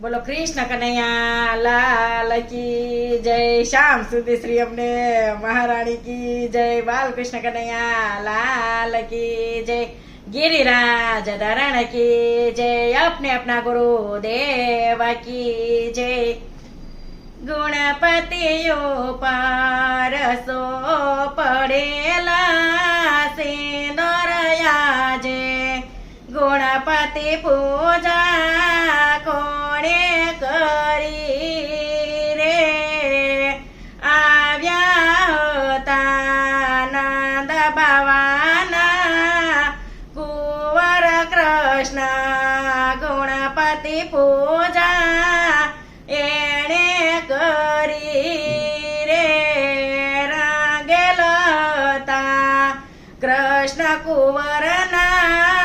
બોલો કૃષ્ણ કનૈયા, લાલ કી જય, શ્યામ સુધી શ્રી અમને, મહારાણી કી જય, બાલકૃષ્ણ કનૈયા, લાલ કી જય, ગિરિરાજ ધરણ કી જય અપને અપના ગુરુ દેવા કી જય. ગુણપતિઓ પારસો પડેલા ગુણપતિ પૂજા કોણે કરી રે? આવ્યા હતા નંદ બાવાના કુંવર કૃષ્ણ ગણપતિ પૂજા એણે કરી રે? રાગેલતા કૃષ્ણ કુંવરના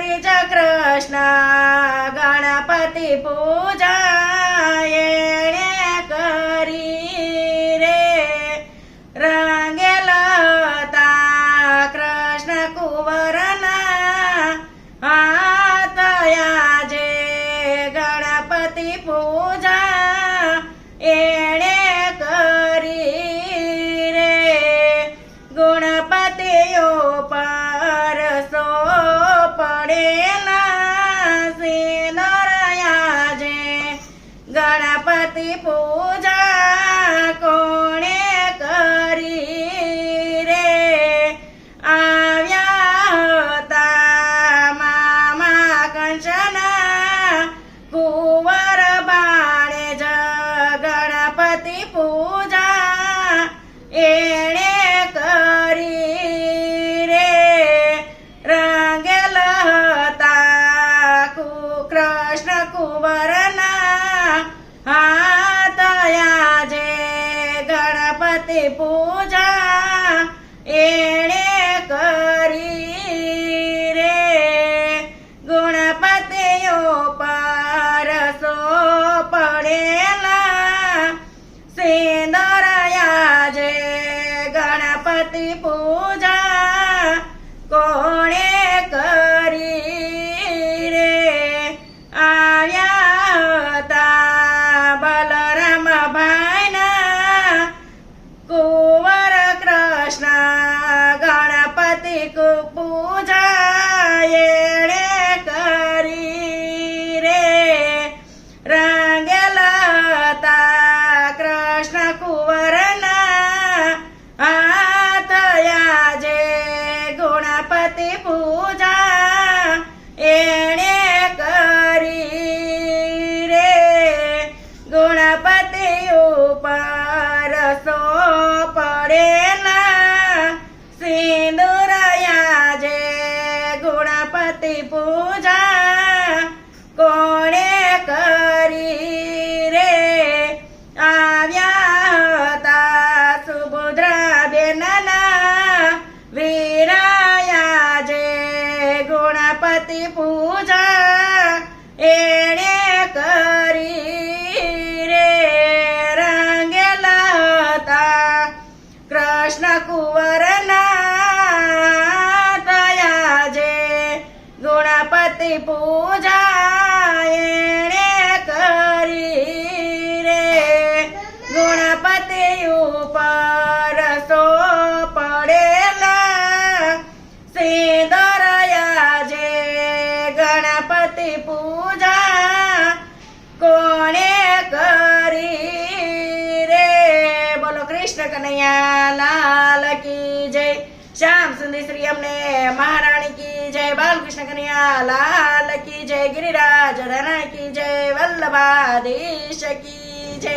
બતરી જ કૃષ્ણ ગણપતિ પૂજા એણે કરી રે રંગેલતા કૃષ્ણ કુંવરના હાથયા જે ગણપતિ પૂજા મામા કંચના કુંવર બાણે જ ગણપતિ પૂજા એણે કરી રે રંગેલ હતા કુ- કૃષ્ણ કુંવરના હાથયા સિંદોરયા જે એણે કરી રે રંગેલા હતા. કૃષ્ણ કુંવરના તયા જે ગુણપતિ પૂજા જય બાલકૃષ્ણ કનૈયા લાલ કી જય ગિરિરાજ ધરણ કી જય વલ્લભાધીશ કી જય.